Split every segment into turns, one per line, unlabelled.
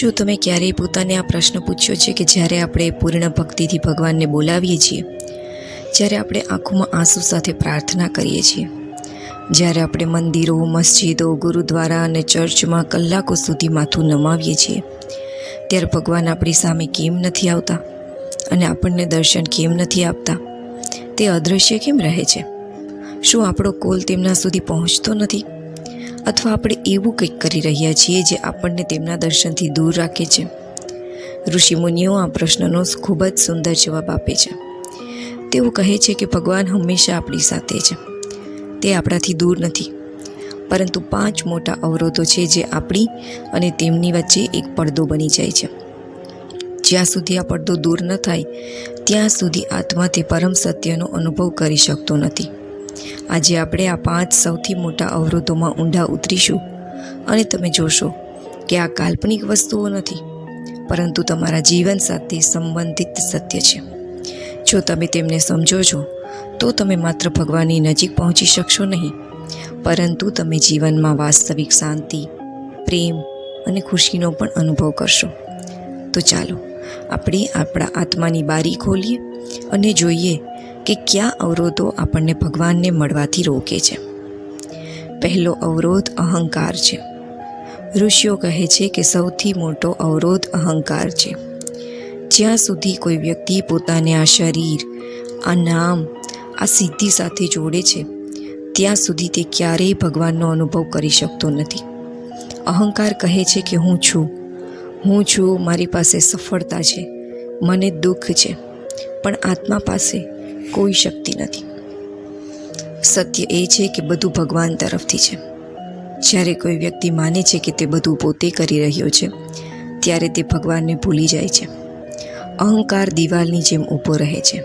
શું તમે ક્યારેય પોતાને આ પ્રશ્ન પૂછ્યો છે કે જ્યારે આપણે પૂર્ણ ભક્તિથી ભગવાનને બોલાવીએ છીએ? જ્યારે આપણે આંખોમાં આંસુ સાથે પ્રાર્થના કરીએ છીએ? જ્યારે આપણે મંદિરો, મસ્જિદો, ગુરુદ્વારા અને ચર્ચમાં કલાકો સુધી માથું નમાવીએ છીએ, ત્યારે ભગવાન આપણી સામે કેમ નથી આવતા? અને આપણને દર્શન કેમ નથી આપતા? તે અદૃશ્ય કેમ રહે છે? શું આપણો કોલ તેમના સુધી પહોંચતો નથી? અથવા આપણે એવું કંઈક કરી રહ્યા છીએ જે આપણને તેમના દર્શનથી દૂર રાખે છે. ઋષિમુનિઓ આ પ્રશ્નનો ખૂબ જ સુંદર જવાબ આપે છે. તેઓ કહે છે કે ભગવાન હંમેશા આપણી સાથે છે. તે આપણાથી દૂર નથી. પરંતુ પાંચ મોટા અવરોધો છે જે આપણી અને તેમની વચ્ચે એક પડદો બની જાય છે. જ્યાં સુધી આ પડદો દૂર ન થાય, ત્યાં સુધી આત્મા તે પરમ સત્યનો અનુભવ કરી શકતો નથી. આજે આપણે આ પાંચ સૌથી મોટા અવરોધોમાં ઊંડા ઉતરીશું. અને તમે જોશો કે આ કાલ્પનિક વસ્તુઓ નથી, પરંતુ તમારા જીવન સાથે સંબંધિત સત્ય છે. જો તમે તેમને સમજો છો, તો તમે માત્ર ભગવાનની નજીક પહોંચી શકશો નહીં, પરંતુ તમે જીવનમાં વાસ્તવિક શાંતિ, પ્રેમ અને ખુશીનો પણ અનુભવ કરશો. તો ચાલો, આપણે આપણા આત્માની બારી ખોલીએ અને જોઈએ કે કયા અવરોધો આપણને ભગવાનને મળવાથી રોકે છે? પહેલો અવરોધ અહંકાર છે. ઋષિઓ કહે છે કે સૌથી મોટો અવરોધ અહંકાર છે. જ્યાં સુધી કોઈ વ્યક્તિ પોતાને આ શરીર, આ નામ, આ સિદ્ધિ સાથે જોડે છે, ત્યાં સુધી તે ક્યારેય ભગવાનનો અનુભવ કરી શકતો નથી. અહંકાર કહે છે કે હું છું. હું છું, મારી પાસે સફળતા છે. મને દુઃખ છે. પણ આત્મા પાસે કોઈ શક્તિ નથી. સત્ય એ છે કે બધું ભગવાન તરફથી છે. જ્યારે કોઈ વ્યક્તિ માને છે કે તે બધું પોતે કરી રહ્યો છે, ત્યારે તે ભગવાનને ભૂલી જાય છે. અહંકાર દિવાલની જેમ ઊભો રહે છે.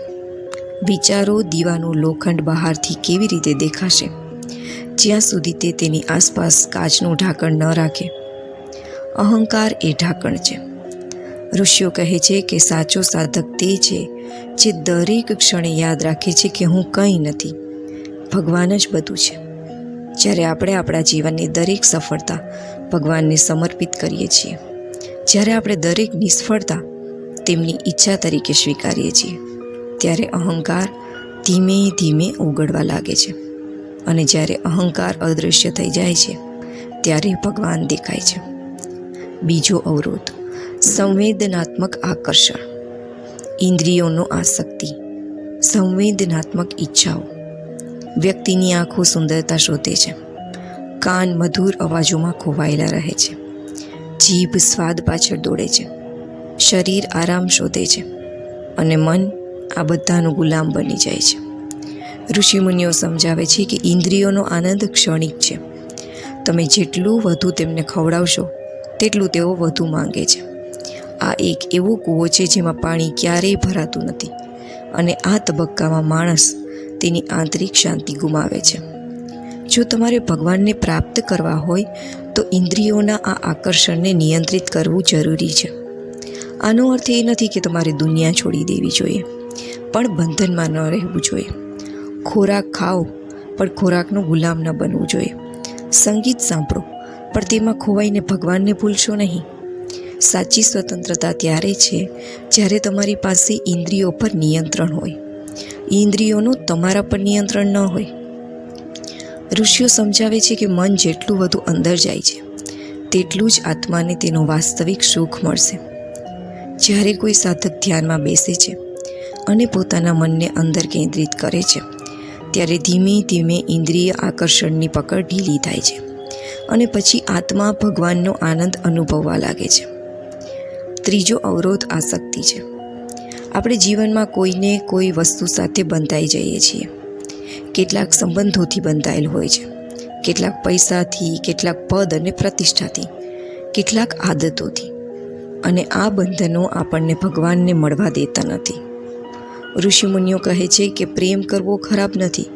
વિચારો દીવાનું લોખંડ બહારથી કેવી રીતે દેખાશે? જ્યાં સુધી તે તેની આસપાસ કાચનું ઢાંકણ ન રાખે. અહંકાર એ ઢાંકણ છે. ઋષિઓ કહે છે કે સાચો સાધક તે છે જે દરેક ક્ષણે યાદ રાખે છે કે હું કંઈ નથી. ભગવાન જ બધું છે. જ્યારે આપણે આપણા જીવનની દરેક સફળતા ભગવાનને સમર્પિત કરીએ છીએ, જ્યારે આપણે દરેક નિષ્ફળતા તેમની ઈચ્છા તરીકે સ્વીકારીએ છીએ, ત્યારે અહંકાર ધીમે ધીમે ઓગળવા લાગે છે. અને જ્યારે અહંકાર અદૃશ્ય થઈ જાય છે, ત્યારે ભગવાન દેખાય છે. બીજો અવરોધ સંવેદનાત્મક આકર્ષણ, ઇન્દ્રિયોનો આસક્તિ, સંવેદનાત્મક ઈચ્છાઓ. વ્યક્તિની આંખો સુંદરતા શોધે છે. કાન મધુર અવાજોમાં ખોવાયેલા રહે છે. જીભ સ્વાદ પાછળ દોડે છે. શરીર આરામ શોધે છે. અને મન આ બધાનું ગુલામ બની જાય છે. ઋષિમુનિઓ સમજાવે છે કે ઇન્દ્રિયોનો આનંદ ક્ષણિક છે. તમે જેટલું વધુ તેમને ખવડાવશો, તેટલું તેઓ વધુ માંગે છે. આ એક એવો કૂવો છે જેમાં પાણી ક્યારેય ભરાતું નથી અને આ તબક્કામાં માણસ તેની આંતરિક શાંતિ ગુમાવે છે. જો તમારે ભગવાનને પ્રાપ્ત કરવા હોય, તો ઇન્દ્રિયોના આ આકર્ષણને નિયંત્રિત કરવું જરૂરી છે. આનો અર્થ એ નથી કે તમારે દુનિયા છોડી દેવી જોઈએ, પણ બંધનમાં ન રહેવું જોઈએ. ખોરાક ખાઓ, પણ ખોરાકનો ગુલામ ન બનવું જોઈએ. સંગીત સાંભળો, પણ તેમાં ખોવાઈને ભગવાનને ભૂલશો નહીં. સાચી સ્વતંત્રતા ત્યારે છે, જ્યારે તમારી પાસે ઇન્દ્રિયો પર નિયંત્રણ હોય. ઇન્દ્રિયોનું તમારા પર નિયંત્રણ ન હોય. ઋષિઓ સમજાવે છે કે મન જેટલું વધુ અંદર જાય છે, તેટલું જ આત્માને તેનો વાસ્તવિક સુખ મળશે. જ્યારે કોઈ સાધક ધ્યાનમાં બેસે છે અને પોતાના મનને અંદર કેન્દ્રિત કરે છે, ત્યારે ધીમે ધીમે ઇન્દ્રિય આકર્ષણની પકડ ઢીલી થાય છે અને પછી આત્મા ભગવાનનો આનંદ અનુભવવા લાગે છે. ત્રીજો અવરોધ આસક્તિ છે. આપણે જીવનમાં કોઈને કોઈ વસ્તુ સાથે બંધાઈ જઈએ છીએ. કેટલાક સંબંધોથી બંધાયેલ હોય છે. કેટલાક પૈસાથી, કેટલાક પદ અને પ્રતિષ્ઠાથી, કેટલાક આદતોથી. અને આ બંધનો આપણને ભગવાનને મળવા દેતા નથી. ઋષિમુનિઓ કહે છે કે પ્રેમ કરવો ખરાબ નથી.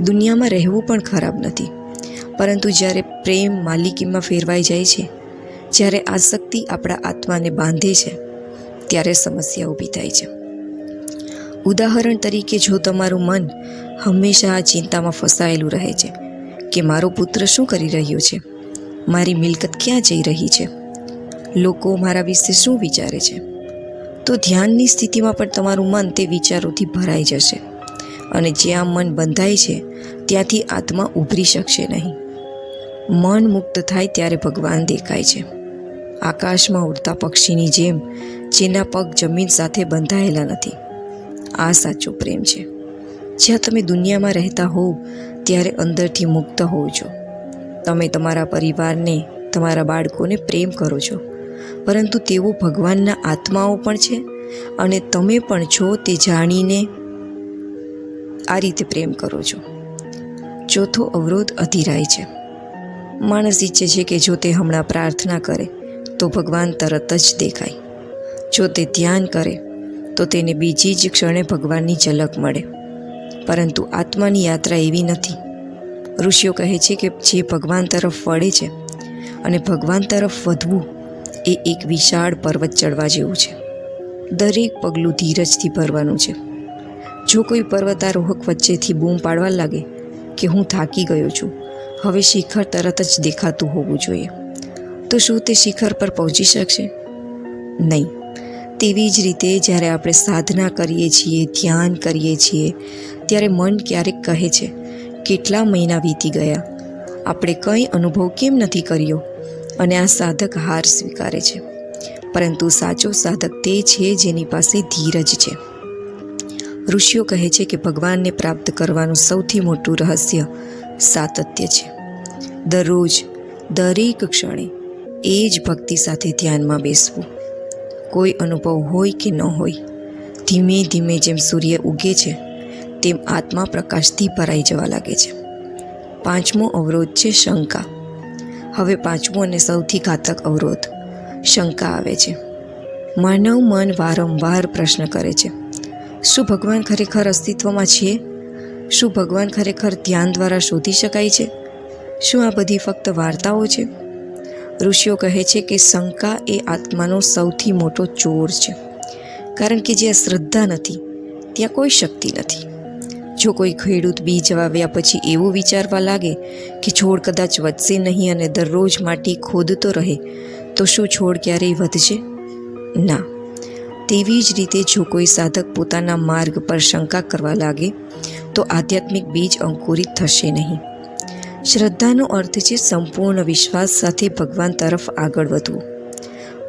દુનિયામાં રહેવું પણ ખરાબ નથી. પરંતુ જ્યારે પ્રેમ માલિકીમાં ફેરવાઈ જાય છે જ્યારે આસક્તિ આપણા આત્માને બાંધે છે, ત્યારે સમસ્યા ઊભી થાય છે. ઉદાહરણ તરીકે જો તમારું મન હંમેશા આ ચિંતામાં ફસાયેલું રહે છે કે મારો પુત્ર શું કરી રહ્યો છે? મારી મિલકત ક્યાં જઈ રહી છે? લોકો મારા વિશે શું વિચારે છે? તો ધ્યાનની સ્થિતિમાં પણ તમારું મન તે વિચારોથી ભરાઈ જશે અને જ્યાં મન બંધાય છે, ત્યાંથી આત્મા ઉભરી શકશે નહીં. મન મુક્ત થાય ત્યારે ભગવાન દેખાય છે. આકાશમાં ઉડતા પક્ષીની જેમ જેના પગ જમીન સાથે બંધાયેલા નથી. આ સાચો પ્રેમ છે. જ્યાં તમે દુનિયામાં રહેતા હોવ, ત્યારે અંદરથી મુક્ત હોવ છો. તમે તમારા પરિવારને, તમારા બાળકોને પ્રેમ કરો છો. પરંતુ તેઓ ભગવાનના આત્માઓ પણ છે અને તમે પણ છો તે જાણીને આ રીતે પ્રેમ કરો છો. ચોથો અવરોધ અધિરાય છે. માણસ ઈચ્છે છે કે જો તે હમણાં પ્રાર્થના કરે તો ભગવાન તરત જ દેખાય. જો તે ધ્યાન કરે, તો તેને બીજી જ ક્ષણે ભગવાનની ઝલક મળે. પરંતુ આત્માની યાત્રા એવી નથી. ઋષિઓ કહે છે કે જે ભગવાન તરફ વળે છે અને ભગવાન તરફ વધવું એ એક વિશાળ પર્વત ચડવા જેવું છે. દરેક પગલું ધીરજથી ભરવાનું છે. જો કોઈ પર્વતારોહક વચ્ચેથી બૂમ પાડવા લાગે કે હું થાકી ગયો છું, હવે શિખર તરત જ દેખાતું હોવું જોઈએ. તો શું તે શિખર પર પહોંચી શકશે? નહીં. તેવી જ રીતે જ્યારે આપણે સાધના કરીએ છીએ, ધ્યાન કરીએ છીએ, ત્યારે મન ક્યારેક કહે છે, કેટલા મહિના વીતી ગયા? આપણે કંઈ અનુભવ કેમ નથી કર્યો? અને આ સાધક હાર સ્વીકારે છે. પરંતુ સાચો સાધક તે છે જેની પાસે ધીરજ છે. ઋષિઓ કહે છે કે ભગવાનને પ્રાપ્ત કરવાનું સૌથી મોટું રહસ્ય સાતત્ય છે. દરરોજ, દરેક ક્ષણે એ જ ભક્તિ સાથે ધ્યાનમાં બેસવું. કોઈ અનુભવ હોય કે ન હોય, ધીમે ધીમે જેમ સૂર્ય ઉગે છે, તેમ આત્મા પ્રકાશથી ભરાઈ જવા લાગે છે. પાંચમો અવરોધ છે શંકા. હવે પાંચમો અને સૌથી ઘાતક અવરોધ, શંકા આવે છે. માનવ મન વારંવાર પ્રશ્ન કરે છે, શું ભગવાન ખરેખર અસ્તિત્વમાં છે? શું ભગવાન ખરેખર ધ્યાન દ્વારા શોધી શકાય છે? શું આ બધી ફક્ત વાર્તાઓ છે? ઋષિઓ કહે છે કે શંકા એ આત્માનો સૌથી મોટો ચોર છે. કારણ કે જ્યાં શ્રદ્ધા નથી, ત્યાં કોઈ શક્તિ નથી. જો કોઈ ખેડૂત બીજ વાવ્યા પછી એવું વિચારવા લાગે કે છોડ કદાચ વધશે નહીં અને દરરોજ માટી ખોદતો રહે, તો શું છોડ ક્યારેય વધશે? ના. તેવી જ રીતે જો કોઈ સાધક પોતાના માર્ગ પર શંકા કરવા લાગે, તો આધ્યાત્મિક બીજ અંકુરિત થશે નહીં. શ્રદ્ધાનો અર્થ છે સંપૂર્ણ વિશ્વાસ સાથે ભગવાન તરફ આગળ વધવું.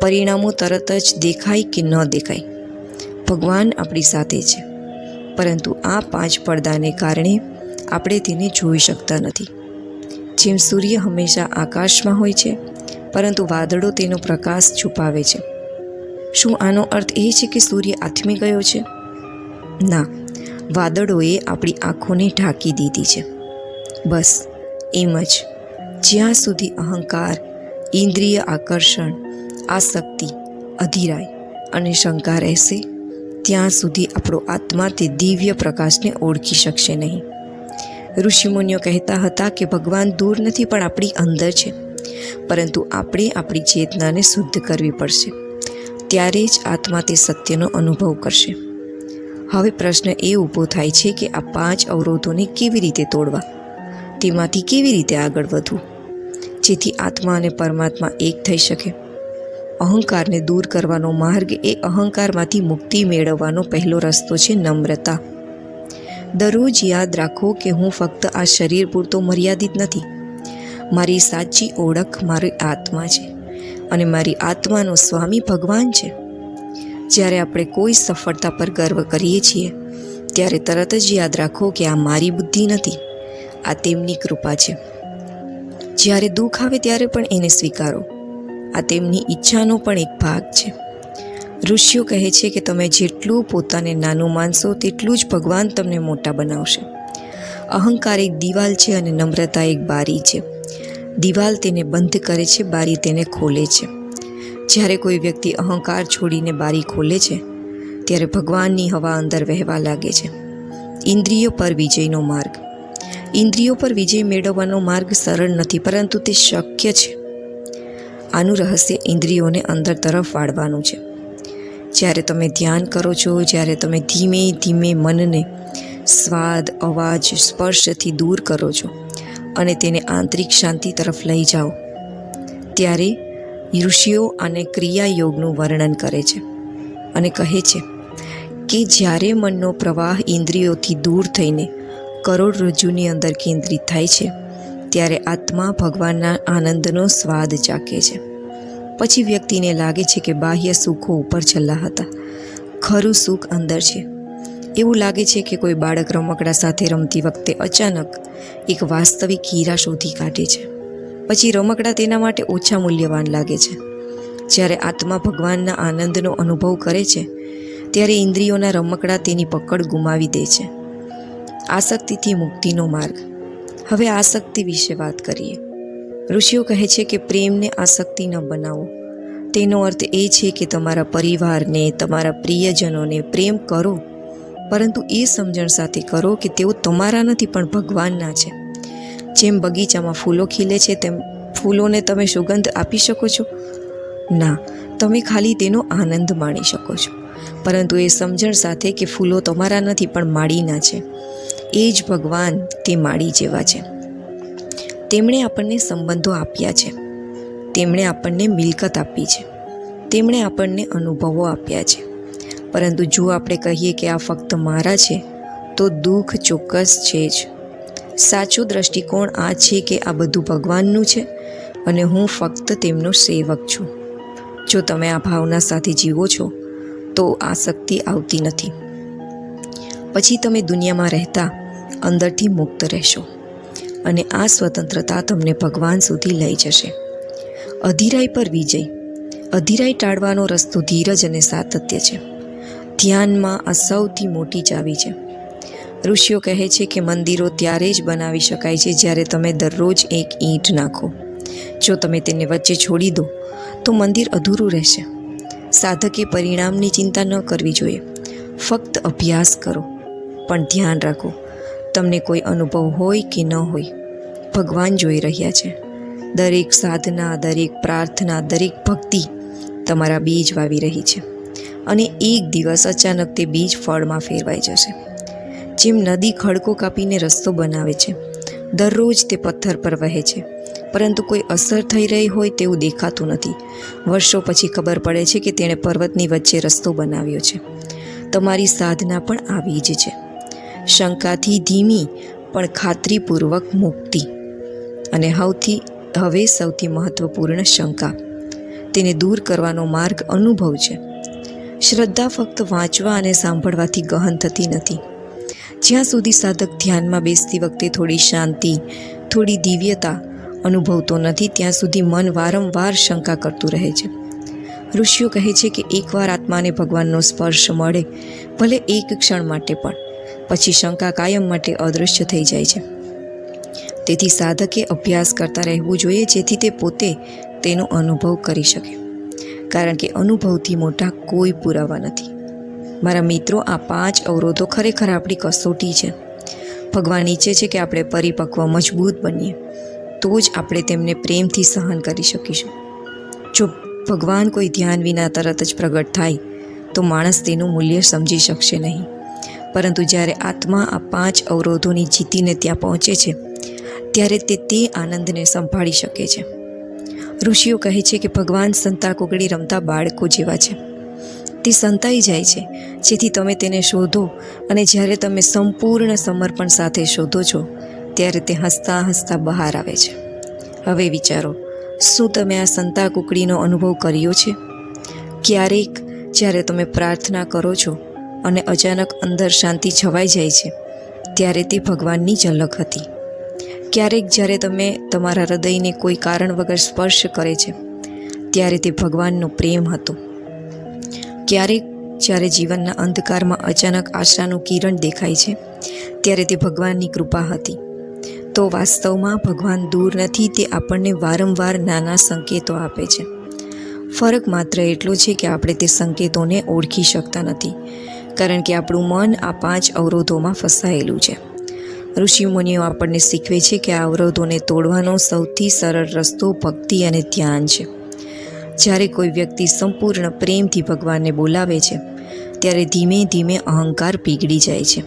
પરિણામો તરત જ દેખાય કે ન દેખાય. ભગવાન આપણી સાથે છે. પરંતુ આ પાંચ પડદાને કારણે આપણે તેને જોઈ શકતા નથી. જેમ સૂર્ય હંમેશા આકાશમાં હોય છે, પરંતુ વાદળો તેનો પ્રકાશ છુપાવે છે. શું આનો અર્થ એ છે કે સૂર્ય આથમી ગયો છે? ના, વાદળોએ આપણી આંખોને ઢાંકી દીધી છે. બસ. એમ જ જ્યાં સુધી અહંકાર, ઇન્દ્રિય આકર્ષણ, આસક્તિ, અધિરાય અને શંકા રહેશે, ત્યાં સુધી આપણો આત્મા તે દિવ્ય પ્રકાશને ઓળખી શકશે નહીં. ઋષિમુનિઓ કહેતા હતા કે ભગવાન દૂર નથી પણ આપણી અંદર છે, પરંતુ આપણે આપણી ચેતનાને શુદ્ધ કરવી પડશે. ત્યારે જ આત્મા તે સત્યનો અનુભવ કરશે. હવે પ્રશ્ન એ ઊભો થાય છે કે આ પાંચ અવરોધોને કેવી રીતે તોડવા? તેમાંથી કેવી રીતે આગળ વધવું? જેથી આત્મા અને પરમાત્મા એક થઈ શકે. અહંકારને દૂર કરવાનો માર્ગ એ અહંકારમાંથી મુક્તિ મેળવવાનો પહેલો રસ્તો છે નમ્રતા. દરરોજ યાદ રાખો કે હું ફક્ત આ શરીર પૂરતો મર્યાદિત નથી. મારી સાચી ઓળખ મારી આત્મા છે અને મારી આત્માનો સ્વામી ભગવાન છે. જ્યારે આપણે કોઈ સફળતા પર ગર્વ કરીએ છીએ, ત્યારે તરત જ યાદ રાખો કે આ મારી બુદ્ધિ નથી. આ તેમની કૃપા છે. જ્યારે દુઃખ આવે ત્યારે પણ એને સ્વીકારો. આ તેમની ઈચ્છાનો પણ એક ભાગ છે. ઋષિઓ કહે છે કે તમે જેટલું પોતાને નાનું માનશો તેટલું જ ભગવાન તમને મોટા બનાવશે. અહંકાર એક દિવાલ છે અને નમ્રતા એક બારી છે. દિવાલ તેને બંધ કરે છે, બારી તેને ખોલે છે. જ્યારે કોઈ વ્યક્તિ અહંકાર છોડીને બારી ખોલે છે, ત્યારે ભગવાનની હવા અંદર વહેવા લાગે છે. ઇન્દ્રિયો પર વિજયનો માર્ગ. ઇન્દ્રિયો પર વિજય મેળવવાનો માર્ગ સરળ નથી, પરંતુ તે શક્ય છે. આનું રહસ્ય ઇન્દ્રિયોને અંદર તરફ વાળવાનું છે. જ્યારે તમે ધ્યાન કરો છો, જ્યારે તમે ધીમે ધીમે મનને સ્વાદ, અવાજ, સ્પર્શથી દૂર કરો છો અને તેને આંતરિક શાંતિ તરફ લઈ જાઓ, ત્યારે ઋષિઓ અને ક્રિયા યોગનું વર્ણન કરે છે અને કહે છે કે જ્યારે મનનો પ્રવાહ ઇન્દ્રિયોથી દૂર થઈને કરોડરજ્જુની અંદર કેન્દ્રિત થાય છે, ત્યારે આત્મા ભગવાનના આનંદનો સ્વાદ ચાખે છે. પછી વ્યક્તિને લાગે છે કે બાહ્ય સુખો ઉપર છલ્લા હતા. ખરું સુખ અંદર છે. એવું લાગે છે કે કોઈ બાળક રમકડા સાથે રમતી વખતે અચાનક એક વાસ્તવિક હીરા શોધી કાઢે છે. પછી રમકડા તેના માટે ઓછા મૂલ્યવાન લાગે છે. જ્યારે આત્મા ભગવાનના આનંદનો અનુભવ કરે છે, ત્યારે ઇન્દ્રિયોના રમકડા તેની પકડ ગુમાવી દે છે. આસક્તિથી મુક્તિનો માર્ગ. હવે આસક્તિ વિશે વાત કરીએ. ઋષિઓ કહે છે કે પ્રેમને આસક્તિ ન બનાવો. તેનો અર્થ એ છે કે તમારા પરિવારને, તમારા પ્રિયજનોને પ્રેમ કરો, પરંતુ એ સમજણ સાથે કરો કે તેઓ તમારા નથી પણ ભગવાનના છે. જેમ બગીચામાં ફૂલો ખીલે છે, તેમ ફૂલોને તમે સુગંધ આપી શકો છો. ના, તમે ખાલી તેનો આનંદ માણી શકો છો. પરંતુ એ સમજણ સાથે કે ફૂલો તમારા નથી પણ માળીના છે. એ જ ભગવાન તે માળી જેવા છે. તેમણે આપણને સંબંધો આપ્યા છે. તેમણે આપણને મિલકત આપી છે. તેમણે આપણને અનુભવો આપ્યા છે. પરંતુ જો આપણે કહીએ કે આ ફક્ત મારા છે, તો દુઃખ ચોક્કસ છે જ. સાચો દ્રષ્ટિકોણ આ છે કે આ બધું ભગવાનનું છે અને હું ફક્ત તેમનો સેવક છું. જો તમે આ ભાવના સાથે જીવો છો, તો આસક્તિ આવતી નથી. પછી તમે દુનિયામાં રહેતા અંદરથી મુક્ત રહેશો અને આ સ્વતંત્રતા તમને ભગવાન સુધી લઈ જશે. અધીરાઈ પર વિજય, અધીરાઈ ટાળવાનો રસ્તો ધીરજ અને સાતત્ય છે. ધ્યાનમાં આ સૌથી મોટી ચાવી છે. ઋષિઓ કહે છે કે મંદિરો ત્યારે જ બનાવી શકાય છે જ્યારે તમે દરરોજ એક ઈંટ નાખો. જો તમે તેને વચ્ચે છોડી દો, તો મંદિર અધૂરું રહેશે. સાધકે પરિણામની ચિંતા ન કરવી જોઈએ. ફક્ત અભ્યાસ કરો. પણ ધ્યાન રાખો. તમને કોઈ અનુભવ હોય કે ન હોય, ભગવાન જોઈ રહ્યા છે. દરેક સાધના, દરેક પ્રાર્થના, દરેક ભક્તિ તમારા બીજ વાવી રહી છે અને એક દિવસ અચાનક તે બીજ ફળમાં ફેરવાઈ જશે. જેમ નદી ખડકો કાપીને રસ્તો બનાવે છે, દરરોજ તે પથ્થર પર વહે છે, પરંતુ કોઈ અસર થઈ રહી હોય તેવું દેખાતું નથી. વર્ષો પછી ખબર પડે છે કે તેણે પર્વતની વચ્ચે રસ્તો બનાવ્યો છે. તમારી સાધના પણ આવી જ છે. શંકાથી ધીમી, પણ ખાતરીપૂર્વક મુક્તિ. અને હવથી, હવે સૌથી મહત્ત્વપૂર્ણ શંકા. તેને દૂર કરવાનો માર્ગ અનુભવ છે. શ્રદ્ધા ફક્ત વાંચવા અને સાંભળવાથી ગહન થતી નથી. જ્યાં સુધી સાધક ધ્યાનમાં બેસતી વખતે થોડી શાંતિ, થોડી દિવ્યતા અનુભવતો નથી, ત્યાં સુધી મન વારંવાર શંકા કરતું રહે છે. ઋષિઓ કહે છે કે એકવાર આત્માને ભગવાનનો સ્પર્શ મળે, ભલે એક ક્ષણ માટે પણ. પછી શંકા કાયમ માટે અદૃશ્ય થઈ જાય છે. તેથી સાધકે અભ્યાસ કરતા રહેવું જોઈએ જેથી તે પોતે તેનો અનુભવ કરી શકે. કારણ કે અનુભવથી મોટા કોઈ પુરાવા નથી. મારા મિત્રો, આ પાંચ અવરોધો ખરેખર આપણી કસોટી છે. ભગવાન ઈચ્છે છે કે આપણે પરિપક્વ, મજબૂત બનીએ. તો જ આપણે તેમને પ્રેમથી સહન કરી શકીશું. જો ભગવાન કોઈ ધ્યાન વિના તરત જ પ્રગટ થાય, તો માણસ તેનું મૂલ્ય સમજી શકશે નહીં. પરંતુ જ્યારે આત્મા આ પાંચ અવરોધોની જીતીને ત્યાં પહોંચે છે, ત્યારે તે તે આનંદને સંભાળી શકે છે. ઋષિઓ કહે છે કે ભગવાન સંતા કોગળી રમતા બાળકો જેવા છે. તે સંતાઈ જાય છે, જેથી તમે તેને શોધો અને જ્યારે તમે સંપૂર્ણ સમર્પણ સાથે શોધો છો, ત્યારે તે હસતા હસતા બહાર આવે છે. હવે વિચારો, શું તમે આ સંતા કુકડીનો અનુભવ કર્યો છે? ક્યારેક જ્યારે તમે પ્રાર્થના કરો છો અને અચાનક અંદર શાંતિ છવાઈ જાય છે. ત્યારે તે ભગવાનની ઝલક હતી. ક્યારેક જ્યારે તમે તમારા હૃદયને કોઈ કારણ વગર સ્પર્શ કરે છે, ત્યારે તે ભગવાનનો પ્રેમ હતો. ક્યારેક જ્યારે જીવનના અંધકારમાં અચાનક આશાનું કિરણ દેખાય છે, ત્યારે તે ભગવાનની કૃપા હતી. તો વાસ્તવમાં ભગવાન દૂર નથી તે આપણને વારંવાર નાના સંકેતો આપે છે. ફરક માત્ર એટલો છે કે આપણે તે સંકેતોને ઓળખી શકતા નથી. કારણ કે આપણું મન આ પાંચ અવરોધોમાં ફસાયેલું છે. ઋષિમુનિઓ આપણને શીખવે છે કે આ અવરોધોને તોડવાનો સૌથી સરળ રસ્તો ભક્તિ અને ધ્યાન છે. જ્યારે કોઈ વ્યક્તિ સંપૂર્ણ પ્રેમથી ભગવાનને બોલાવે છે, ત્યારે ધીમે ધીમે અહંકાર પીગળી જાય છે.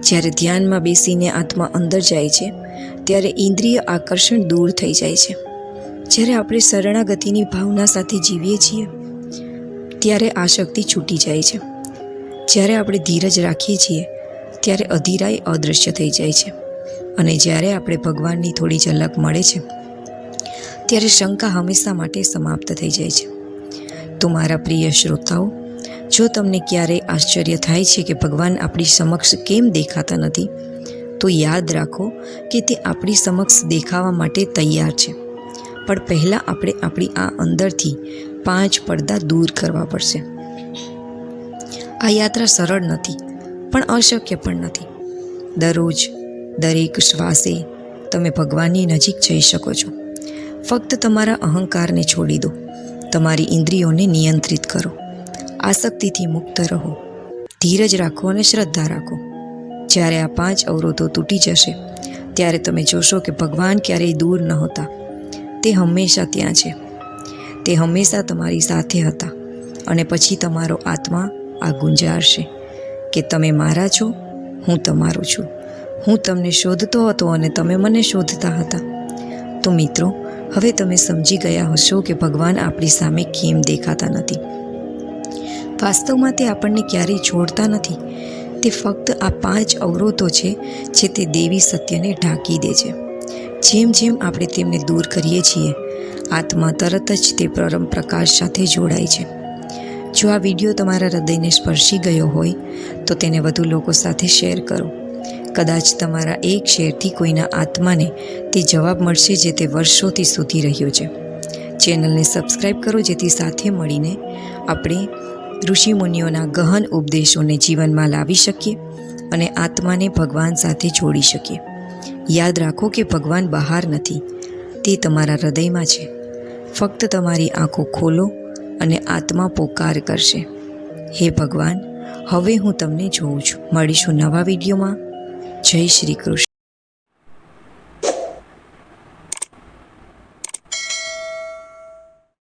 જ્યારે ધ્યાનમાં બેસીને આત્મા અંદર જાય છે, ત્યારે ઇન્દ્રિય આકર્ષણ દૂર થઈ જાય છે. જ્યારે આપણે શરણાગતિની ભાવના સાથે જીવીએ છીએ, ત્યારે આ શક્તિ છૂટી જાય છે. જ્યારે આપણે ધીરજ રાખીએ છીએ, ત્યારે અધીરાઈ અદૃશ્ય થઈ જાય છે. અને જ્યારે આપણે ભગવાનની થોડી ઝલક મળે છે, ત્યારે શંકા હંમેશા માટે સમાપ્ત થઈ જાય છે. તો મારા પ્રિય શ્રોતાઓ, જો તમને ક્યારેય આશ્ચર્ય થાય છે કે ભગવાન આપણી સમક્ષ કેમ દેખાતા નથી, તો યાદ રાખો કે તે આપણી સમક્ષ દેખાવા માટે તૈયાર છે. પણ પહેલાં આપણે આપણી આ અંદરથી પાંચ પડદા દૂર કરવા પડશે. આ યાત્રા સરળ નથી, પણ અશક્ય પણ નથી. દરરોજ દરેક શ્વાસે તમે ભગવાનની નજીક જઈ શકો છો. ફક્ત તમારા અહંકારને છોડી દો. તમારી ઇન્દ્રિયોને નિયંત્રિત કરો. આસક્તિથી મુક્ત રહો. ધીરજ રાખો અને શ્રદ્ધા રાખો. જ્યારે આ પાંચ અવરોધો તૂટી જશે, ત્યારે તમે જોશો કે ભગવાન ક્યારેય દૂર નહોતા તે હંમેશા ત્યાં છે. તે હંમેશા તમારી સાથે હતા. અને પછી તમારો આત્મા આ ગુંજારશે કે તમે મારા છો, હું તમારું છું. હું તમને શોધતો હતો અને તમે મને શોધતા હતા. તો મિત્રો, હવે તમે સમજી ગયા હશો કે ભગવાન આપણી સામે કેમ દેખાતા નથી. વાસ્તવમાં તે આપણને ક્યારેય છોડતા નથી. તે ફક્ત આ પાંચ અવરોધો છે, જે તે દેવી સત્યને ઢાંકી દે છે. જેમ જેમ આપણે તેમને દૂર કરીએ છીએ, આત્મા તરત જ તે પરમ પ્રકાશ સાથે જોડાય છે. જો આ વીડિયો તમારા હૃદયને સ્પર્શી ગયો હોય, તો તેને વધુ લોકો સાથે શેર કરો. કદાચ તમારા એક શેરથી કોઈના આત્માને તે જવાબ મળશે જે તે વર્ષોથી શોધી રહ્યો છે. ચેનલને સબસ્ક્રાઈબ કરો જેથી સાથે મળીને આપણે ઋષિમુનિઓના ગહન ઉપદેશોને જીવનમાં લાવી શકીએ અને આત્માને ભગવાન સાથે જોડી શકીએ. યાદ રાખો કે ભગવાન બહાર નથી, તે તમારા હૃદયમાં છે. ફક્ત તમારી આંખો ખોલો અને આત્મા પોકાર કરશે. હે ભગવાન, હવે હું તમને જોઉં છું. મળીશું નવા વિડીયોમાં. જય શ્રી કૃષ્ણ.